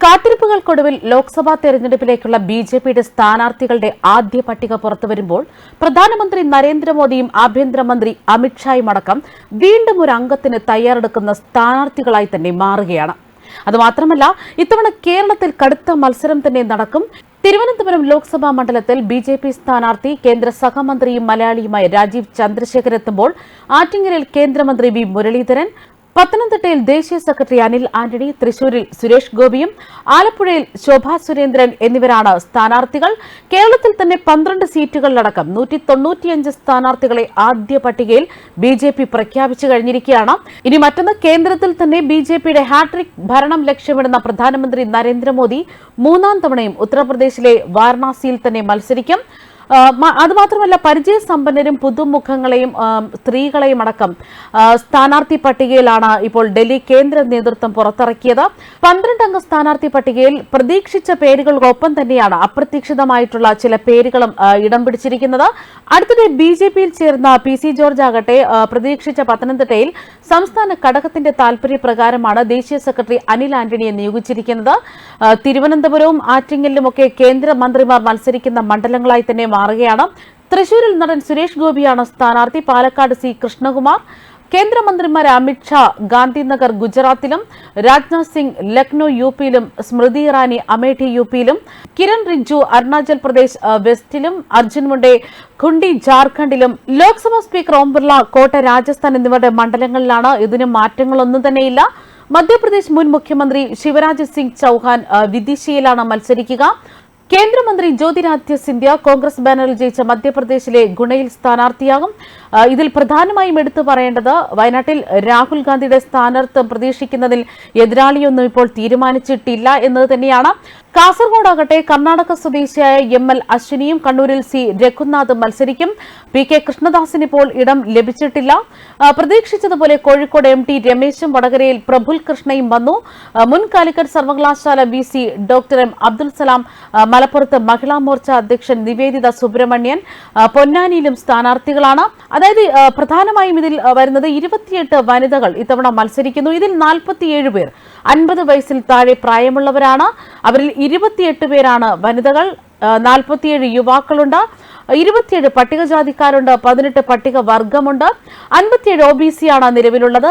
കാത്തിരിപ്പുകൾക്കൊടുവിൽ ലോക്സഭാ തെരഞ്ഞെടുപ്പിലേക്കുള്ള B J പിയുടെ സ്ഥാനാർത്ഥികളുടെ ആദ്യ പട്ടിക പുറത്തുവരുമ്പോൾ പ്രധാനമന്ത്രി നരേന്ദ്രമോദിയും ആഭ്യന്തരമന്ത്രി അമിത്ഷായും അടക്കം വീണ്ടും ഒരു അംഗത്തിന് തയ്യാറെടുക്കുന്ന സ്ഥാനാർത്ഥികളായി തന്നെ മാറുകയാണ്. അതുമാത്രമല്ല ഇത്തവണ കേരളത്തിൽ കടുത്ത മത്സരം തന്നെ നടക്കും. തിരുവനന്തപുരം ലോക്സഭാ മണ്ഡലത്തിൽ ബി ജെ പി സ്ഥാനാർത്ഥി കേന്ദ്ര സഹമന്ത്രിയും മലയാളിയുമായ രാജീവ് ചന്ദ്രശേഖർ എത്തുമ്പോൾ ആറ്റിങ്ങലിൽ കേന്ദ്രമന്ത്രി വി മുരളീധരൻ പത്തനംതിട്ടയിൽ ദേശീയ സെക്രട്ടറി അനിൽ ആന്റണി തൃശൂരിൽ സുരേഷ് ഗോപിയും ആലപ്പുഴയിൽ ശോഭാ സുരേന്ദ്രൻ എന്നിവരാണ് സ്ഥാനാർത്ഥികൾ. കേരളത്തിൽ തന്നെ പന്ത്രണ്ട് സീറ്റുകളിലടക്കം നൂറ്റി തൊണ്ണൂറ്റിയഞ്ച് സ്ഥാനാർത്ഥികളെ ആദ്യ പട്ടികയിൽ ബി ജെ പി പ്രഖ്യാപിച്ചു കഴിഞ്ഞിരിക്കുകയാണ്. ഇനി മറ്റൊന്ന് കേന്ദ്രത്തിൽ തന്നെ ബി ജെ പിയുടെ ഹാട്രിക് ഭരണം ലക്ഷ്യമിടുന്ന പ്രധാനമന്ത്രി നരേന്ദ്രമോദി മൂന്നാം തവണയും ഉത്തർപ്രദേശിലെ വാരണാസിയിൽ തന്നെ മത്സരിക്കും. അതുമാത്രമല്ല പരിചയസമ്പന്നരും പുതുമുഖങ്ങളെയും സ്ത്രീകളെയും അടക്കം സ്ഥാനാർത്ഥി പട്ടികയിലാണ് ഇപ്പോൾ ഡൽഹി കേന്ദ്ര നേതൃത്വം പുറത്തിറക്കിയത്. പന്ത്രണ്ടംഗ സ്ഥാനാർത്ഥി പട്ടികയിൽ പ്രതീക്ഷിച്ച പേരുകൾക്കൊപ്പം തന്നെയാണ് അപ്രതീക്ഷിതമായിട്ടുള്ള ചില പേരുകളും ഇടം പിടിച്ചിരിക്കുന്നത്. അടുത്തിടെ ബി ജെ പിയിൽ ചേർന്ന പി സി ജോർജ് ആകട്ടെ പ്രതീക്ഷിച്ച പത്തനംതിട്ടയിൽ സംസ്ഥാന ഘടകത്തിന്റെ താൽപര്യപ്രകാരമാണ് ദേശീയ സെക്രട്ടറി അനിൽ ആന്റണിയെ നിയോഗിച്ചിരിക്കുന്നത്. തിരുവനന്തപുരവും ആറ്റിങ്ങലിലുമൊക്കെ കേന്ദ്രമന്ത്രിമാർ മത്സരിക്കുന്ന മണ്ഡലങ്ങളായി തന്നെ മാറുകയാണ്. തൃശൂരിൽ നടൻ സുരേഷ് ഗോപിയാണ് സ്ഥാനാർത്ഥി. പാലക്കാട് സി കൃഷ്ണകുമാർ. കേന്ദ്രമന്ത്രിമാർ അമിത്ഷാ ഗാന്ധിനഗർ ഗുജറാത്തിലും രാജ്നാഥ് സിംഗ് ലക്നോ യു പിയിലും സ്മൃതി ഇറാനി അമേഠി യു പിയിലും കിരൺ റിജ്ജു അരുണാചൽ പ്രദേശ് വെസ്റ്റിലും അർജുൻ മുണ്ടെ ഖുണ്ടി ജാർഖണ്ഡിലും ലോക്സഭാ സ്പീക്കർ ഓം ബിർള കോട്ട രാജസ്ഥാൻ എന്നിവരുടെ മണ്ഡലങ്ങളിലാണ് ഇതിന് മാറ്റങ്ങളൊന്നും തന്നെയില്ല. മധ്യപ്രദേശ് മുൻ മുഖ്യമന്ത്രി ശിവരാജ് സിംഗ് ചൌഹാൻ വിദിശയിലാണ് മത്സരിക്കുക. കേന്ദ്രമന്ത്രി ജ്യോതിരാദിത്യ സിന്ധ്യ കോൺഗ്രസ് ബാനറിൽ ജയിച്ച മധ്യപ്രദേശിലെ ഗുണയിൽ സ്ഥാനാർത്ഥിയാകും. ഇതിൽ പ്രധാനമായും എടുത്തു പറയേണ്ടത് വയനാട്ടിൽ രാഹുൽ ഗാന്ധിയുടെ സ്ഥാനാർത്ഥം പ്രതീക്ഷിക്കുന്നതിൽ എതിരാളിയൊന്നും ഇപ്പോൾ തീരുമാനിച്ചിട്ടില്ല എന്നത് തന്നെയാണ്. കാസർഗോഡാകട്ടെ കർണാടക സ്വദേശിയായ എം എൽ അശ്വിനിയും കണ്ണൂരിൽ സി രഘുനാഥും മത്സരിക്കും. പി കെ കൃഷ്ണദാസിന് ഇപ്പോൾ ഇടം ലഭിച്ചിട്ടില്ല. പ്രതീക്ഷിച്ചതുപോലെ കോഴിക്കോട് എം ടി രമേശും വടകരയിൽ പ്രഫുൽ കൃഷ്ണയും വന്നു. മുൻ കാലിക്കറ്റ് സർവകലാശാല V C doctor M Abdul Salam മലപ്പുറത്ത് മഹിളാ മോർച്ച അധ്യക്ഷൻ നിവേദിത സുബ്രഹ്മണ്യൻ പൊന്നാനിയിലും സ്ഥാനാർത്ഥികളാണ്. അതായത് പ്രധാനമായും ഇതിൽ വരുന്നത് ഇരുപത്തിയെട്ട് വനിതകൾ ഇത്തവണ മത്സരിക്കുന്നു. ഇതിൽ നാൽപ്പത്തിയേഴ് പേർ അൻപത് വയസ്സിൽ താഴെ പ്രായമുള്ളവരാണ്. അവരിൽ ഇരുപത്തിയെട്ട് പേരാണ് വനിതകൾ. നാൽപ്പത്തിയേഴ് യുവാക്കളുണ്ട്. ഇരുപത്തിയേഴ് പട്ടികജാതിക്കാരുണ്ട് പതിനെട്ട് പട്ടിക വർഗമുണ്ട് അൻപത്തിയേഴ് ഒ ബി സി ആണ് നിലവിലുള്ളത്.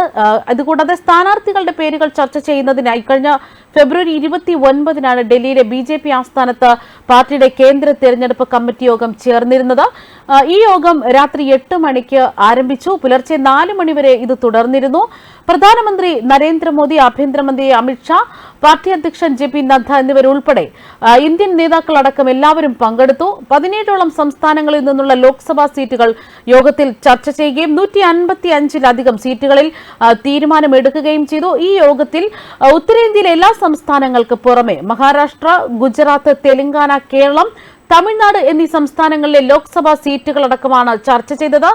അതുകൂടാതെ സ്ഥാനാർത്ഥികളുടെ പേരുകൾ ചർച്ച ചെയ്യുന്നതിനായി കഴിഞ്ഞ ഫെബ്രുവരി ഇരുപത്തി ഒൻപതിനാണ് ഡൽഹിയിലെ ബി ജെ പി ആസ്ഥാനത്ത് പാർട്ടിയുടെ കേന്ദ്ര തെരഞ്ഞെടുപ്പ് കമ്മിറ്റി യോഗം ചേർന്നിരുന്നത്. ഈ യോഗം രാത്രി എട്ട് മണിക്ക് ആരംഭിച്ചു. പുലർച്ചെ നാല് മണിവരെ ഇത് തുടർന്നിരുന്നു. പ്രധാനമന്ത്രി നരേന്ദ്രമോദി ആഭ്യന്തരമന്ത്രി അമിത്ഷാ പാർട്ടി അധ്യക്ഷൻ ജെ പി നദ്ദ എന്നിവരുൾപ്പെടെ ഇന്ത്യൻ നേതാക്കളടക്കം എല്ലാവരും പങ്കെടുത്തു. പതിനേഴോളം സംസ്ഥാനങ്ങളിൽ നിന്നുള്ള ലോക്സഭാ സീറ്റുകൾ യോഗത്തിൽ ചർച്ച ചെയ്യുകയും നൂറ്റി അൻപത്തി അഞ്ചിലധികം സീറ്റുകളിൽ തീരുമാനമെടുക്കുകയും ചെയ്തു. ഈ യോഗത്തിൽ ഉത്തരേന്ത്യയിലെ എല്ലാ സംസ്ഥാനങ്ങൾക്ക് പുറമെ മഹാരാഷ്ട്ര ഗുജറാത്ത് തെലങ്കാന കേരളം തമിഴ്നാട് എന്നീ സംസ്ഥാനങ്ങളിലെ ലോക്സഭാ സീറ്റുകളടക്കമാണ് ചർച്ച ചെയ്തത്.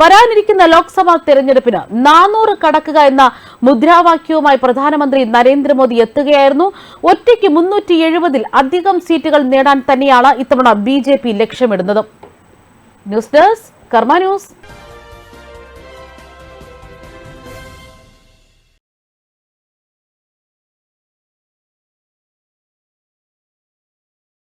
വരാനിരിക്കുന്ന ലോക്സഭാ തെരഞ്ഞെടുപ്പിന് നാനൂറ് കടക്കുക എന്ന മുദ്രാവാക്യവുമായി പ്രധാനമന്ത്രി നരേന്ദ്രമോദി എത്തുകയായിരുന്നു. ഒറ്റയ്ക്ക് മുന്നൂറ്റി എഴുപതിൽ അധികം സീറ്റുകൾ നേടാൻ തന്നെയാണ് ഇത്തവണ ബി ലക്ഷ്യമിടുന്നത്. News desk Karma news.